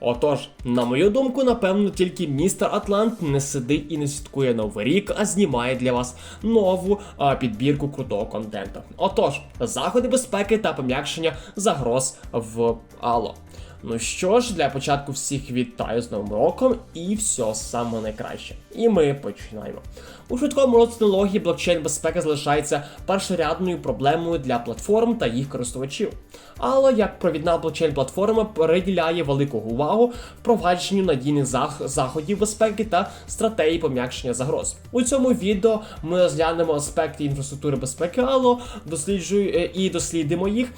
Отож, на мою думку, напевно, тільки містер Атлант не сидить і не святкує новий рік, а знімає для вас нову а, підбірку крутого контенту. Отож, заходи безпеки та пом'якшення загроз в Ало. Ну що ж, для початку всіх вітаю з Новим роком і все саме найкраще. І ми починаємо. У швидкому розвитку технології блокчейн безпека залишається першорядною проблемою для платформ та їх користувачів. Але як провідна блокчейн платформа приділяє велику увагу впровадженню надійних зах- заходів безпеки та стратегії пом'якшення загроз. У цьому відео ми розглянемо аспекти інфраструктури безпеки Allo, досліджую е, і дослідимо їх,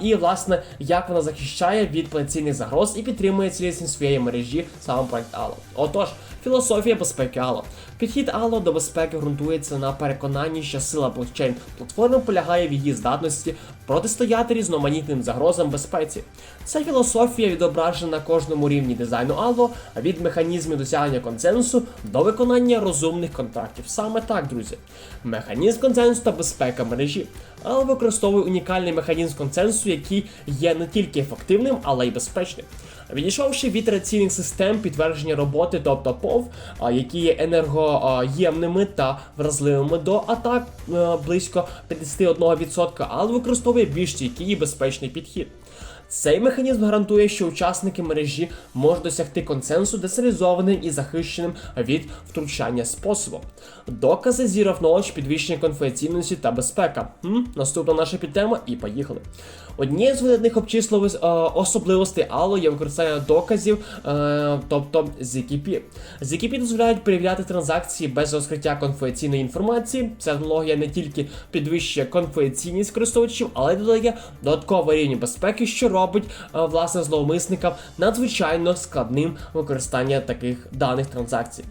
і власне як вона захищає від потенційних загроз і підтримує цілісність своєї мережі сам проект Allo. Отож, філософія безпеки Allo. Підхід Allo до безпеки ґрунтується на переконанні, що сила блокчейн платформи полягає в її здатності протистояти різноманітним загрозам безпеці. Ця філософія відображена на кожному рівні дизайну Allo, від механізмів досягнення консенсусу до виконання розумних контрактів. Саме так, друзі. Механізм консенсусу та безпека мережі. Allo використовує унікальний механізм консенсусу, який є не тільки ефективним, але й безпечним. Відійшовши від традиційних систем підтвердження роботи, тобто ПОВ, які є енергоємними та вразливими до атак е, близько 51%, але використовує більш стійкий і безпечний підхід. Цей механізм гарантує, що учасники мережі можуть досягти консенсусу децентралізованим і захищеним від втручання способом. Докази Zero Knowledge, підвищення конфіденційності та безпека. Хм, наступна наша підтема і поїхали. Однією з видатних обчислових е, особливостей Allo є використання доказів, е, тобто ZKP. ZKP дозволяють перевіряти транзакції без розкриття конфіденційної інформації. Ця технологія не тільки підвищує конфіденційність користувачів, але й додає додатковий рівень безпеки, що робить е, власне зловмисникам надзвичайно складним використання таких даних транзакцій.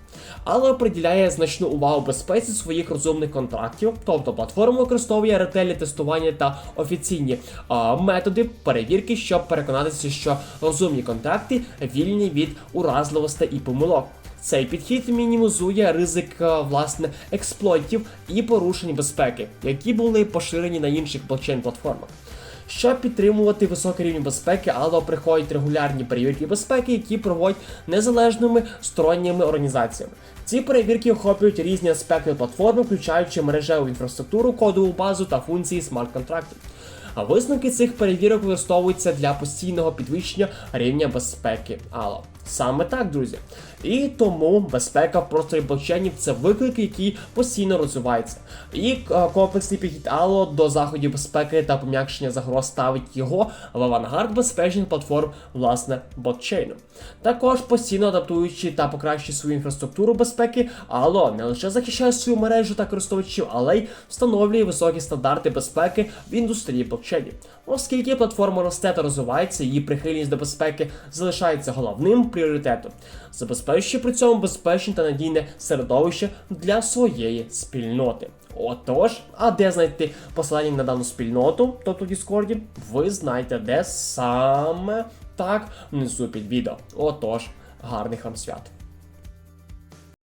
Але приділяє значну увагу безпеці своїх розумних контрактів, тобто платформа використовує ретельне тестування та офіційні а, методи перевірки, щоб переконатися, що розумні контракти вільні від уразливостей і помилок. Цей підхід мінімізує ризик е, власне експлойтів і порушень безпеки, які були поширені на інших блокчейн-платформах. Щоб підтримувати високий рівень безпеки, Allo приходять регулярні перевірки безпеки, які проводять незалежними сторонніми організаціями. Ці перевірки охоплюють різні аспекти платформи, включаючи мережеву інфраструктуру, кодову базу та функції смарт-контрактів. А висновки цих перевірок використовуються для постійного підвищення рівня безпеки Allo. Саме так, друзі. І тому безпека в просторі блокчейнів це виклик, який постійно розвивається. І е, комплексний підхід Allo до заходів безпеки та пом'якшення загроз ставить його в авангард безпечних платформ власне блокчейну. Також постійно адаптуючи та покращуючи свою інфраструктуру безпеки, Allo не лише захищає свою мережу та користувачів, але й встановлює високі стандарти безпеки в індустрії блокчейнів. Оскільки платформа росте та розвивається, її прихильність до безпеки залишається головним пріоритетом, забезпечуючи при цьому безпечне та надійне середовище для своєї спільноти. Отож, а де знайти посилання на дану спільноту, тобто в Діскорді, ви знаєте, де саме так внизу під відео. Отож, гарних вам свят.